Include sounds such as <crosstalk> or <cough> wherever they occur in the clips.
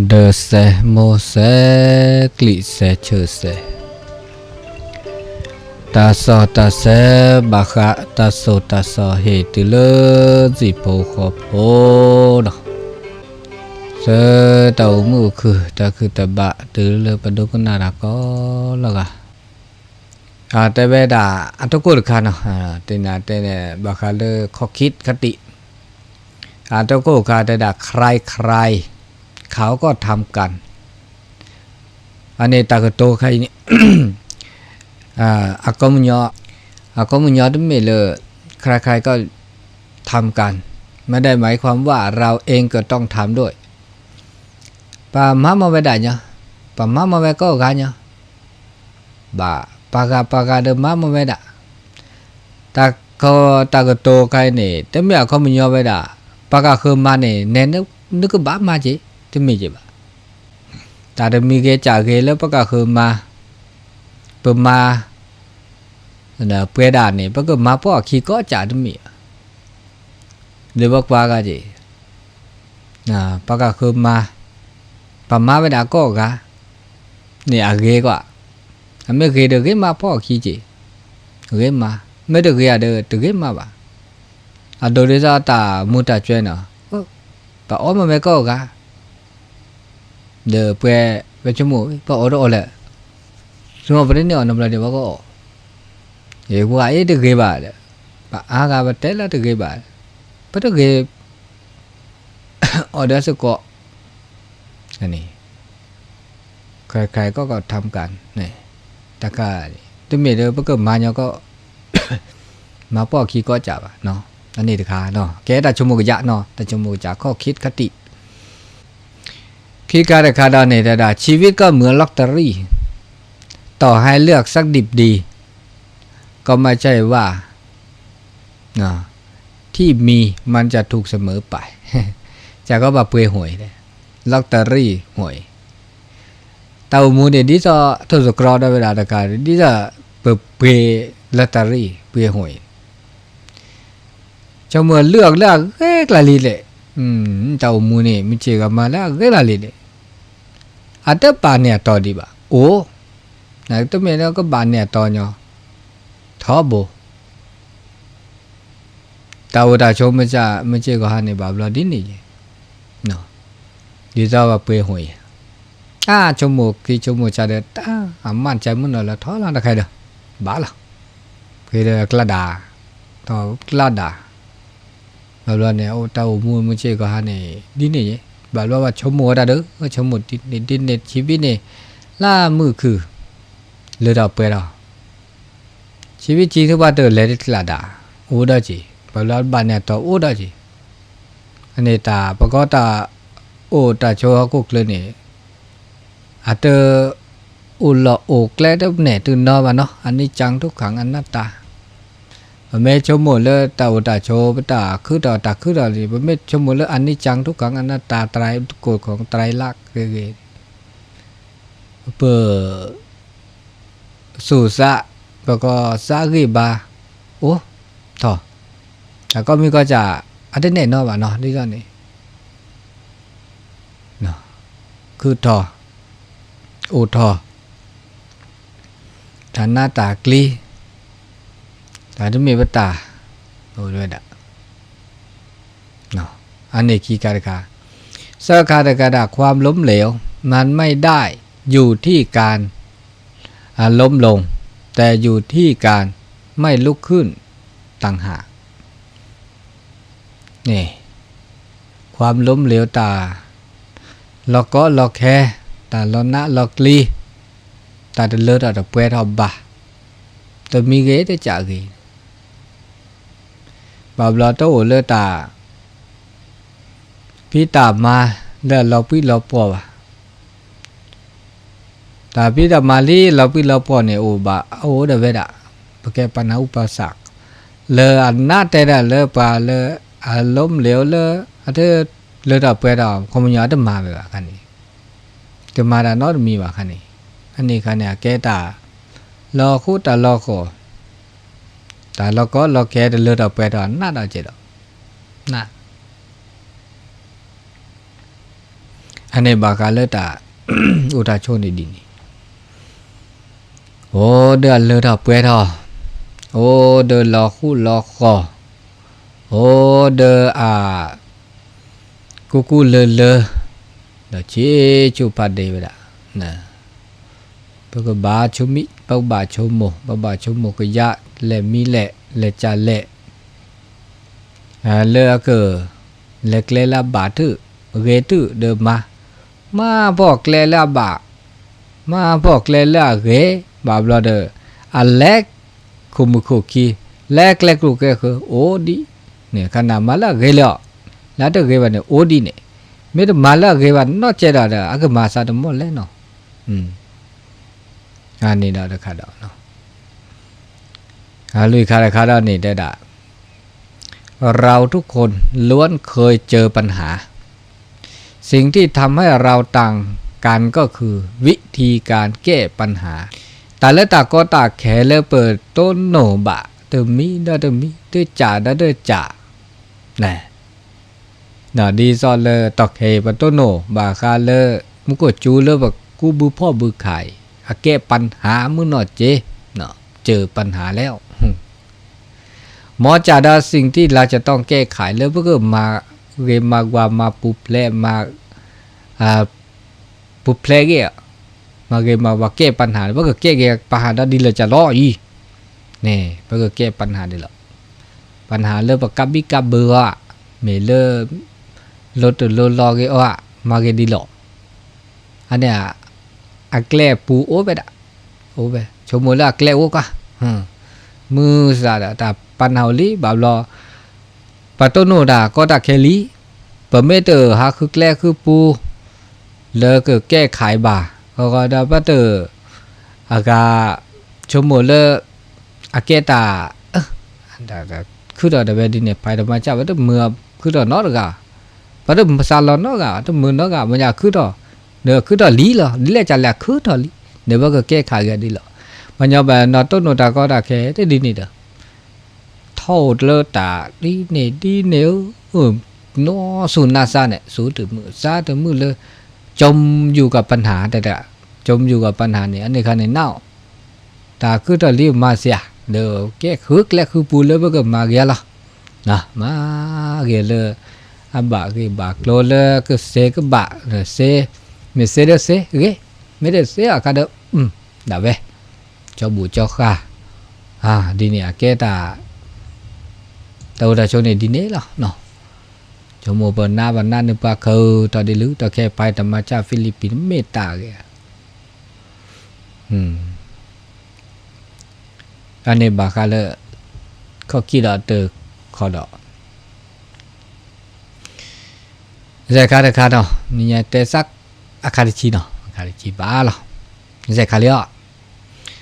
เดเซโมเซกลิเซเชเซตาสอตาเซบาขะตาโอตาสอเหตุเลจิโปขอโพะเซตามือคือตาคือตาบะตือเลปดุกนาราก็ละกะอาแต่เวดาอัตกุลคานะอ่เตนาเตเนบาคาเลขอคิดคติอาตโกกาแต่ดาใครใคร เขาก็ทำกันอันนี้ตากโตใครนี่อากมุญญออากมุญญอไม่เลยใครๆก็ทำกัน ไม่ได้หมายความว่าเราเองก็ต้องทำด้วยปามามาไว้ได้เนาะปามามาไว้ก็กันเนาะบ่าปากาปากาเดมามาไว้ได้ตาก็ตากโตใครนี่แต่ไม่เอาเขามุญญอไว้ได้ปากาคือมาเนี่ยเน้นนึกบ้ามาจี တမိကြပါတာတမိကေကြာကေလပကခမပမာနပွဲတာနေပကမပေါ့ခီကောကြာတမိလေဘကွာကကြီးနာပကခမပမာဝဒကောကနေအကေကွာအမေကေတကေမပေါ့ခီကြီးကေမမဲတကေရတဲ့တကေမပါအဒိုရဇာတာမူတာကျွဲနော်ဟုတ်ပါအောမမဲကောက เด pue vechemu pa oro ole suma pare ne onam la de ba ko ye ko ai de ge ba de ba a ga ba te la de ge ba pa to ge order สะกออันนี้ใครๆก็ก็ทำกันนี่ตะกาตัวเมียเด้อปะก็มาเนาะก็ มาป้อขี้ก็จับเนาะอันนี้ตะคาเนาะแกตาชมโมกยะเนาะตาชมโมกจากข้อคิดคติ คิดการคาดาเนี่ดา ชีวิตก็เหมือนลอตเตอรี่ ต่อให้เลือกสักดิบดี ก็ไม่ใช่ว่าที่มีมันจะถูกเสมอไป จะก็แบบเปยหวยเลยลอตเตอรี่หวยแต่มูเนี่ยดิจะทุสกรอได้เวลาตะการดิจะเปเปยลอตเตอรี่เปยหวยจะเมื่อเลือกแล้วเอ๊ะกะลีเลยอืมเจ้ามูเนี่ยมิเจก็มาแล้วเอ๊ะกะลีเลย အတက်ပါနေတော်ဒီပါအိုးနိုင်တမေတော့ကပါနေတော်ညောထောဘူတာဝတာချုံမ บาลว่าชมัวดาเด้อชมุดดินดินในชีวิตเนี่ยล่ามือคือเลือดเอาเปล่าชีวิตจริงที่ว่าเดินเลยที่ลาดาอู้ดาจีบาลบานเนี่ยต่ออู้ดาจีอันนี้ตาปะก็ตาโอตาโชฮกุกเลยนี่อาเตออุลโอกแกลดเนี่ยตื่นนอนมาเนาะอันนี้จังทุกขังอันนัตตา เมชมดเลยตาวตาโชตาคือตาตาคือตาเลยเมชมดเลยอันนี้จังทุกครั้งอันนั้นตาไตรกฎของไตรลักษณ์เกเปิดสุสะแล้วก็สากีบาโอ้ถอแล้วก็มีก็จะอันเดนเนเนาะวะเนาะนี่ก็นี่เนาะคือถอโอถอฐานหน้าตากลี ဒါတမေပတာဟိုရွက်တာနော်อันนี้คีการกาสาคาตกาดาความล้มเหลว มันไม่ได้อยู่ที่การล้มลง แต่อยู่ที่การไม่ลุกขึ้นต่างหากนี่ความล้มเหลวตาเราก็เราแค่ตาเรานะเรากลีตาเดลือดเราเปรตเอาบะแต่มีเกตจะเก ဘာဘလာတော့လဲတာပိတာမာလဲလောပိလောပေါ်ပါတာပိတာမာလီလောပိလောပေါ်နေအိုဘာအိုဒဝဲတာပကဲပနာဥပစက်လေအနာတဲ့လေပါလေအလုံးလေလေအတဲ့လေတော့ပွဲတော့ကွန်မြာတမာပဲခဏနေတမာတာတော့မီပါခဏနေအနေခဏနေကဲတာလောခုတလောခေါ် ဒါလောကလောကဲတလို့တော့ပဲတော့နတ်တော့ကြည့်တော့နတ် อันนี้บากาเลตา อุตาโชนี่ดีนี่โอ้เดือดเลยเถอะเปื่อยเถอะโอ้เดือดรอคู่รอคอโอ้เดืออ่ากูกูเลอเลอเดยวเชจูปัดเดวดานะปกบาชุมิปกบาชุโมปกบาชุโมก็ยะ le mi le le cha le le a ke le kle la ba tu ge tu de ma ma bo kle la ba ma bo kle la ge ba blo de a le khu mu khu ki le kle ku ke khu o di ne kana ma la ge lo la de ge ba ne o di ne me de ma la ge ba no che da da a ke ma sa de mo le no อืมอันนี้เราจะขาดเนาะ ฮาลุยคาราคารานี่ได้ด่าเราทุกคนล้วนเคยเจอปัญหา สิ่งที่ทำให้เราต่างกันก็คือวิธีการแก้ปัญหา แต่ละตาก็ตาแขและเปิดโตโนบะเติมมีด้เติมมีด้วยจ่าดาด้วยจ่าน่น่ะดีซอนเลอตอกเฮปโตโนบาคาเลอมุกจูเลอบอกกูบือพ่อบือไข่แก้ปัญหามึงหนอเจเนาะเจอปัญหาแล้ว หมอจ่าดาสิ่งที่เราจะต้องแก้ไขแล้วก็มาเรมากว่ามาปุเพลมาอ่าปุเพลเกะมาเรมาว่าแก้ปัญหาว่าก็แก้แก้ปัญหาได้ดีเลยจะรออีนี่เพื่อแก้ปัญหาได้หรอปัญหาเริ่มปกับบิกับเบื่อเมเลลดลดรอเกอะมาเกดีหรออันเนี้ยอักแกลปูโอเบดะโอเบชมมูลอักแกลโอกะฮึมือซาดาตาปัญหาลีบาบลอปะตา ก็ตาเคลีปะเมเตอร์ฮาคือแกลคือปูเลอก็แก้ไขบ่าเขาก็ได้ปะเตออากาชมโมเลอาเกตาเออดาดาคือดอดเวดิเนี่ยไปดมาจ้าว่าตเมื่อคือดอนอดกาปะ ตมซาลอนอกาตมือนอกามันอยากคือดอเนอคือดอลีลอลีเลจะแลคือดอลีเนบก็แก้ไขกันดีลอมันยอแบบนอต้นโนตาก็ตาแค่ได้ดีนี่เด้อโทษเลอตาดีเนี่ยดีเนี่ยเออ nó sùn na sa này số từ mưa sa từ mưa lơ จมอยู่กับปัญหาแต่ละจมอยู่กับปัญหาเนี่ยอันนี้คันนี้เน่าตาคือตอนรีบมาเสียเดี๋ยวแก้คึกและคือปูเลยว่าก็มาเกียละนะมาเกียเลยอันบะกีบากโลเลยก็เซก็บะเซไม่เซเด้อเซเกไม่ได้เซอะกันเด้ออืมดาเวเจ้าบูเจ้าข้าอ่าดีเนี่ยแกตา เต่าตาชนเนี่ยดีเนี่ยละเนาะจมูกเปิดหน้าบันหน้านึกปาคือตอนเดีลึกตอนแค่ไปธรรมชาติฟิลิปปินส์เมตตาแกอืมอันนี้บาคาเลเขาคิดเอาเตอขอดอกเจ้าข้าเด็กข้าเนาะนี่ไงเตสักอาคาริชีเนาะอาคาริชีบ้าหรอเจ้าข้าเลี้ย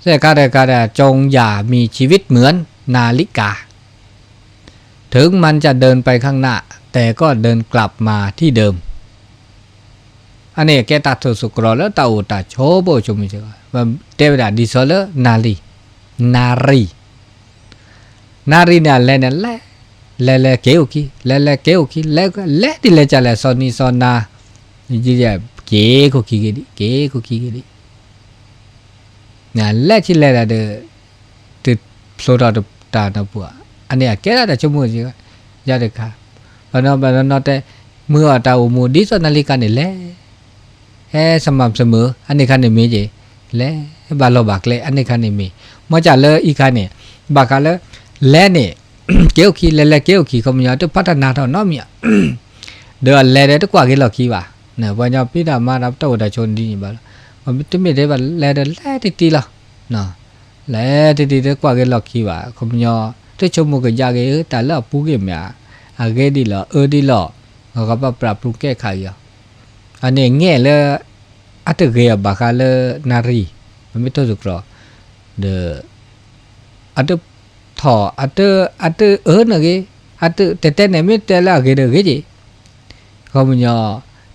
เจ้าข้าเด็กข้าจงอย่ามีชีวิตเหมือนนาฬิกา ถึงมันจะเดินไปข้างหน้า แต่ก็เดินกลับมาที่เดิมอันนี้แกตัดสุกรอแล้วตาอุตาโชโบชมิเจว่าเทวดาดิโซเลนาลีนารีนารีเนี่ยแลเนี่ยแลแลแลเกโอคีแลแลเกโอคีแลแลดิเลจาแลซอนีซอนาจีเจเกโคคีเกดิเกโคคีเกดิเนี่ยแลชิแลดาเดติดโซดาตานะปัว อันนี้แกได้ชมูจียาเดคา ဘာနော်ဘာနော်တဲ့มือตาอูมูดิสนาลิกาเนี่ยแลเอสม่ำเสมออันนี้คันนี่มีจีแลบาโลบักเลอันนี้คันนี่มีมาจากเลอีคันนี่บากาเลแลนี่ เกี่ยวขี้แลแลเกี่ยวขี้เขามีตัวพัฒนาเท่าน้อมีอ่ะเดี๋ยวแลได้ตกว่ากี่หลอกขี้ว่ะเนี่ยวันยาพี่ดามารับตัวดาชนดีนี่บ่มันไม่ไม่ได้บ่แลได้แลติตีละเนาะแลติตีตกว่ากี่หลอกขี้ว่ะเขามี တချုံမကကြကေတလပူကေမြာအဂေဒီလအဒီလငကပပပူကေခါယအနေငဲ့လေအတကေဘခါလေနာရီမမတဇုကရဒေအတထောအတအတအနကေအတတတနေမတလာကေရကေကြီးခမညာ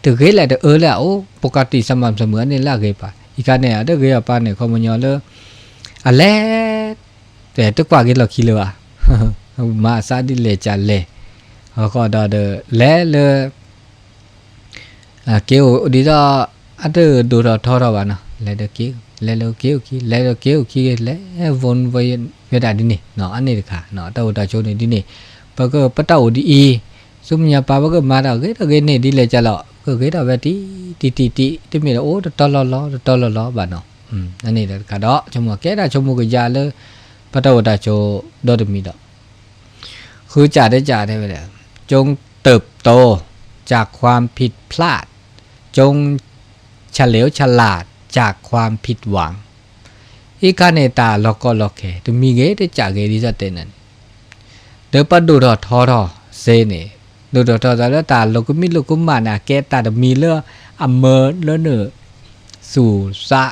တကေလာတအလာအိုပကတိစမမ်စမနေလာကေပါဤကနေအတကေပါနေခမညာလေအလဲတဲ့တကွာကေလခီလော မာစာဒီလေချာလေဟောကတော့လဲလေအကေဒီတော့အတူတူတော့ထောတော့ပါနော်လဲတကေလဲလကေကီလဲလကေကီလဲဝွန်ဝေရတာဒီနေနော်အနေတခါနော်တောတာချိုးနေဒီနေဘကပတောဒီအီစုမြပါဘကမာတော့ကေတကေနေဒီလေချာတော့ကေတော့ပဲတီတီတီတီတိမြေတော့အိုးတော်လော်လော်တော်လော်လော်ပါနော်อืมအနေတခါတော့ချုံမကဲတာချုံမကရလဲ ပတဝတချိုဒေါดမီတော့คือจ่าได้จ่าได้ไปเลยจงเติบโตจากความผิดพลาด จงเฉลียวฉลาดจากความผิดหวังอีกาเนตาลอกก็ลอกแค่ตัวมีเกได้จ่าเกดีจะเต็นนั่นเดี๋ยวปัดดูดอทอทอเซเนดูดอทอทอแล้วตาลก็มีลูกกุมานะเกตตาดมีเลืออเมร์เลือเนอสู่สะ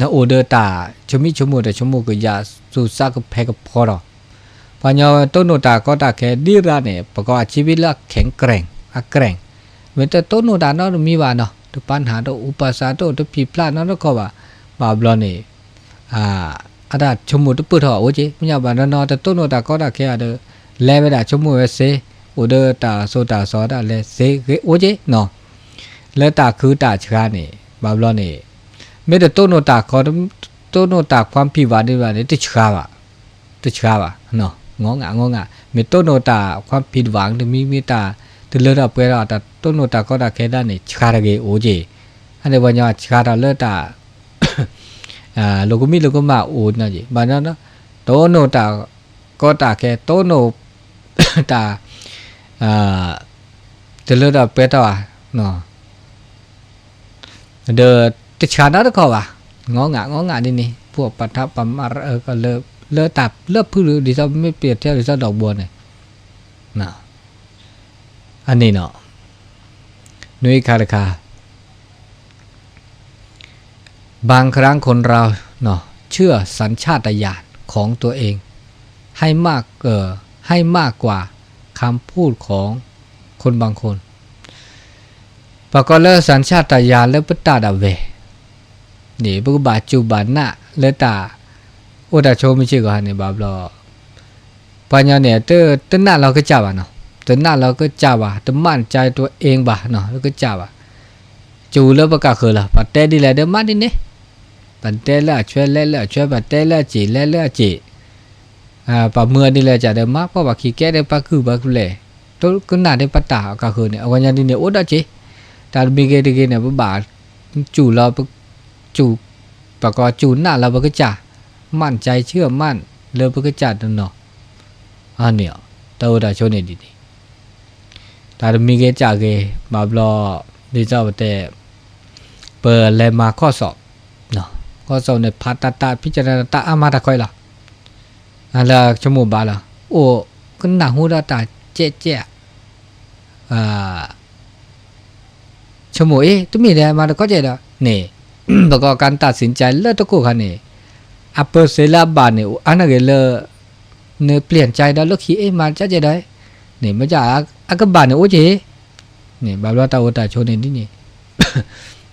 นะโอเดอร์ตาชมิชมูแต่ชมูก็ยาสุสักแพกับพอรอปัญญาต้นโนตาก็ตาแค่ดีร้านเนี่ยประกอบชีวิตละแข็งแกร่งอักแกร่งเว้นแต่ต้นโนตาเนาะมีว่าเนาะตัวปัญหาตัวอุปสรรคตัวตัวผิดพลาดเนาะก็ว่าบาบลอนี่อ่าอาดาชมูตัวปื้อถอโอเจปัญญาบานเนาะแต่ต้นโนตาก็ตาแค่เดอเลเวลาชมูเวเซโอเดอร์ตาโซตาโซอดาเลเซเโอเจเนาะเลตาคือตาชรานี่บาบลอนี่ မေတ္တနိုတာခေါ်တိုနိုတာခွမ်ပြပါနေပါလေတချကားပါတချကားပါနော်ငေါငါငေါငါမေတ္တနိုတာခွမ်ပြဝါငဒမီမီတာတလရပွဲတာတိုနိုတာခေါ်တာခဲတာနေချကားရကေအိုကြီးအဲ့ဒါဘာညာချကားတာလက်တာအာလောကမီလောကမအိုနော်ကြီးဘာနော်တိုနိုတာခေါ်တာခဲတိုနိုတာအာတလရပွဲတာနော်ဒါ ว่างองะงองะนี่นี่พวกปัทปมารเออก็เลเลตับเลพื้นดิซะไม่เปรียบเทียบดิซะดอกบัวเนี่ยนะอันนี้เนาะนุ้ยคาราคาบางครั้งคนเราเนาะเชื่อสัญชาตญาณของตัวเอง ให้มากเออให้มากกว่าคำพูดของคนบางคนปะก็เลสัญชาตญาณและปตาดาเว นี่บุบาจูบานะเลตาโอดาโชไม่ใช่ก็ฮันนี่บาบลอปัญญาเนี่ยเตตหน้าเราก็จับอะเนาะตหน้าเราก็จับอะตมั่นใจตัวเองบ่ะเนาะแล้วก็จับอะจูแล้วประกาศคือละปัตเตดีแลเดมันนี่เนี่ยปันเตละช่วยเล่ละช่วยปันเตละจีเล่ละจีอ่าปะเมื่อนี่แหละจะได้มากเพราะว่าขี้แก่ได้ปะคือปะคือเลยตัวก็น่าได้ปะตาก็คือเนี่ยเอาวันนี้เนี่ยโอ้ดาจีแต่มีเกตเกเนี่ยบ่บาจูเรา จูปะก็จูหน้าเราบก็จ่ามั่นใจเชื่อมั่นเลยบ่ก็จ่าเนาะอันเนี่ยตัวดาชเนี่ยดีแต่มีเกจ่าเกบาบลอนี่เจ้าแต่เปิดแลมาข้อสอบเนาะข้อสอบในพัตตาพิจารณาตาอามาตะคอยล่ะอะไรชมูบาล่ะโอ้ก็หนาหูดาตาเจ๊เจ๊อ่าชมูเอ๊ะตุ้มีเนี่ยมาตะก็เจ๊ละเนี่ย ประกอบการตัดสินใจเลิกตะกูคันนี่อัปเปอร์เซลาบานเนี่ยอันนั้นเลยเนี่ยเปลี่ยนใจแล้วลูกขี้เอ๊ะมาจะเจ๊ได้เนี่ยมาจากอากบานเนี่ยโอ้เจ๊นี่ยบาลวตาโอตาโชนี่นี่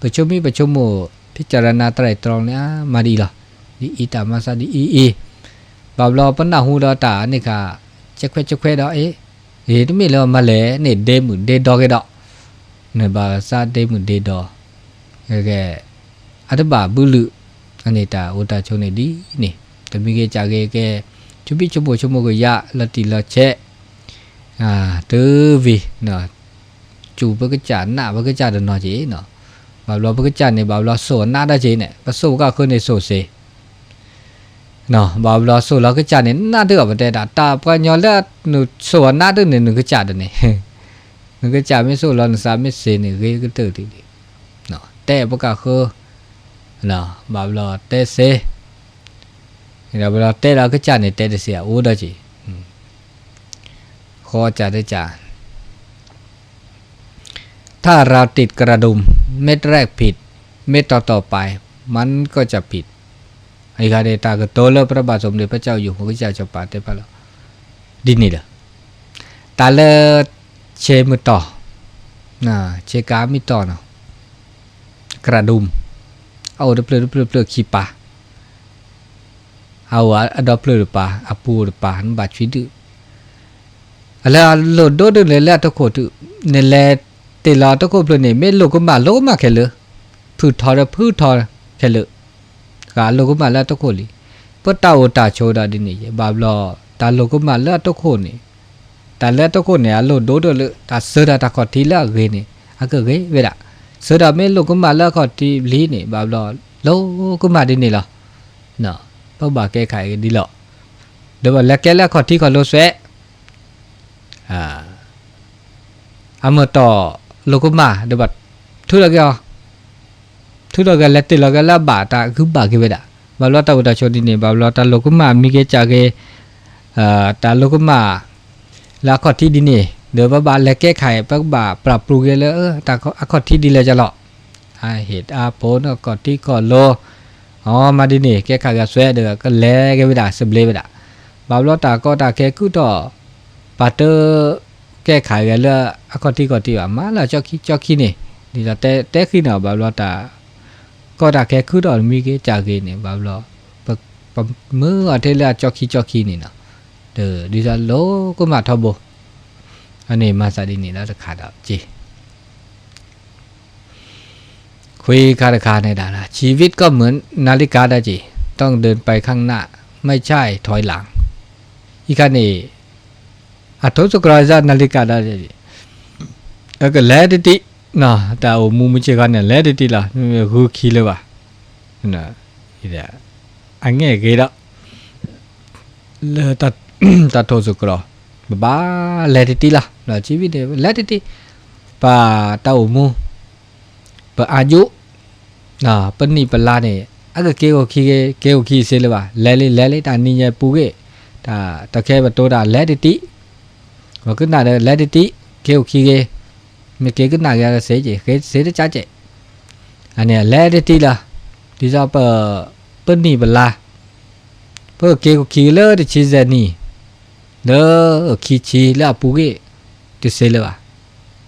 ประชุมมีประชุมหมู่พิจารณาไตรตรองเนี่ยมาดีล่ะดีอีตามาซาดีอีอีบาลอปนนาหูดอตานี่ค่ะจะเควจะเควดอเอเฮ้ตุมีเลมาเลนี่ยเดมุเดดอเกดอเนี่ยบาซาเดมุเดดอแกอัตบาบุลุอันนี้ตาอุตาชนนี่ดีนี่ตมีเกจาเกแก ada ba bulu. Ani ta uta chone di ni tami ge cha ge ke, chupi chupo chumo go ya, la ti la che. À tư vì nó chủ bơ cái chán nạ bơ cái chán được nó chế nó bảo lo bơ cái chán này, bảo lo sổ nạ đã chế này. Và sổ cả khơi này sổ xế. Nó bảo lo sổ lo cái chán này, nạ được vấn đề đã. Ta qua nhỏ là sổ nạ được này nó cái chán được này. <laughs> Nó cái chán mới sổ lo nó mới xế này cái cái từ thì nó tệ bơ cả khơi là bảo là tê xê là bảo là tê là cái chả này tê để xỉa u đó chị khó chả tê chả ถ้าเราติดกระดุมเม็ดแรกผิด เม็ดต่อต่อไป มันก็จะผิดไอ้คาเดตาก็โตเลิพระบาทสมเด็จพระเจ้าอยู่หัวก็จะจะปาเตปะละดินนี่เด้อตาเลเชมือต่อนะเชกามิต่อเนาะกระดุม เอาเปลือกเปลือกเปลือกขี้ปลาเอาอะดอเปลือกปลาอะปูปลาหันบาดชีดื้อแล้วโลดโดดเลยแล้วตะโคตุเนแล တေလာတကုပလနေမေလုကမလောမခဲလဖူထော်ရဖူထော်ခဲလကလောကမလာတကုလီပတဝတာချိုးတာဒီနေဘာဘလောတာလောကမလာတကုနေတာလက်တကုနေအလို့ဒိုးတော့လတာစရတာခေါတီလာဂေနေအကဂေဝေရာ စရမေလောကမလာခေါတီလီနေဘာဘလောလောကမဒီနေလားနော်ပုတ်ပါကဲခိုင်ဒီလောတော့လက်ကဲလက်ခေါတီခေါ်လို့ဆွဲအာ ama to lokuma de bat thu la ga thu la ga let la ga la ba ta gu ba ge da ba lo ta ta cho di ne ba lo ta lokuma mi ge cha ge à ta lokuma la kho thi di ne de ba ba le ke khai pa ba pra pru ge le ta kho a kho thi di le ja lo a het a po no ko ti ko lo อ๋อมาดินี่ เดี๋ยวพระบาลและแก้ไขพระบาปรับปรุงเลยเออแต่อักขอที่ดีเลยจะหรอเหตุอาโพนก็ที่ก่อนโลอ๋อมาดินี่แก้ไขกับแสเดือก็แล้แกไม่ได้สมเลไม่ได้บาปลอตาก็ตาแกกูต่อปัตเตอร์แก้ไขกันเลืออักขที่ก่อนที่ว่ามาละเจ้าขี้เจ้าขี้นี่นี่เราแต่แต่ขี้เนาะบาปลอตาก็ตาแกกูต่อมีเกจากเนี่บาปลอเมืออเทเลจอขี้จอขี้นี่เนาะเด้อดิจันโลก็มาทบအနေမစာဒီနေလားတခါတော့ကြည်คุยคาราคาในดาราชีวิตก็เหมือนนาฬิกาได้จีต้องเดินไปข้างหน้า ไม่ใช่ถอยหลัง อีกคันนี้အထုစကရဇာနလိကဒါကြီးအကလဲတတိနာတာအမူမချေကနေလဲတတိလာဟူခီလပါနာဒီဒါအငဲ့ကေတော့လဲတတထုစကရ ဘာလက်တီလာလာကြည့်ပြီးတယ်လက်တီပါတောက်မူဘာအယုနာပနိပလာနဲ့အကကေကိုခီကေကေကိုခီစေလပါလဲလေးလဲလေးတာနင်းရပူကေဒါတခဲပတိုးတာလက်တီမကနာတဲ့လက်တီကေကိုခီကေမကေကနာရတဲ့စေကြီးခေစေတကြကြအနေလက်တီလာဒီစားပပနိပလာပကေကိုခီလေတချီဇနီ ghê thì sẽ lơ à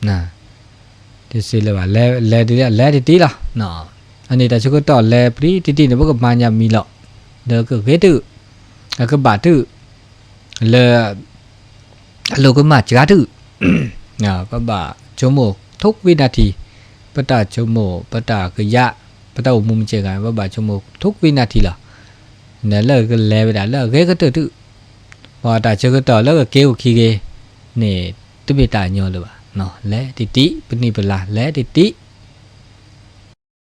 nè thì sẽ lơ à let let đi là let it tí là nọ anh này đã cho cái tỏ let tí tí tí nó bắt gặp mà nhà mi lọ đỡ cái ghế tự cái bà tự là အလုကမကြာတုညာပပချုံမို့ထုတ်ဝိနာတီပတချုံမို့ပတကရပတမုံချေကပပချုံမို့ထုတ်ဝိနာတီလာနဲလ ဟောတာချကတော်လကကေကိုခီကေနေတပိတာညောလပါနော်လဲတီတီပနိပလာလဲတီတီ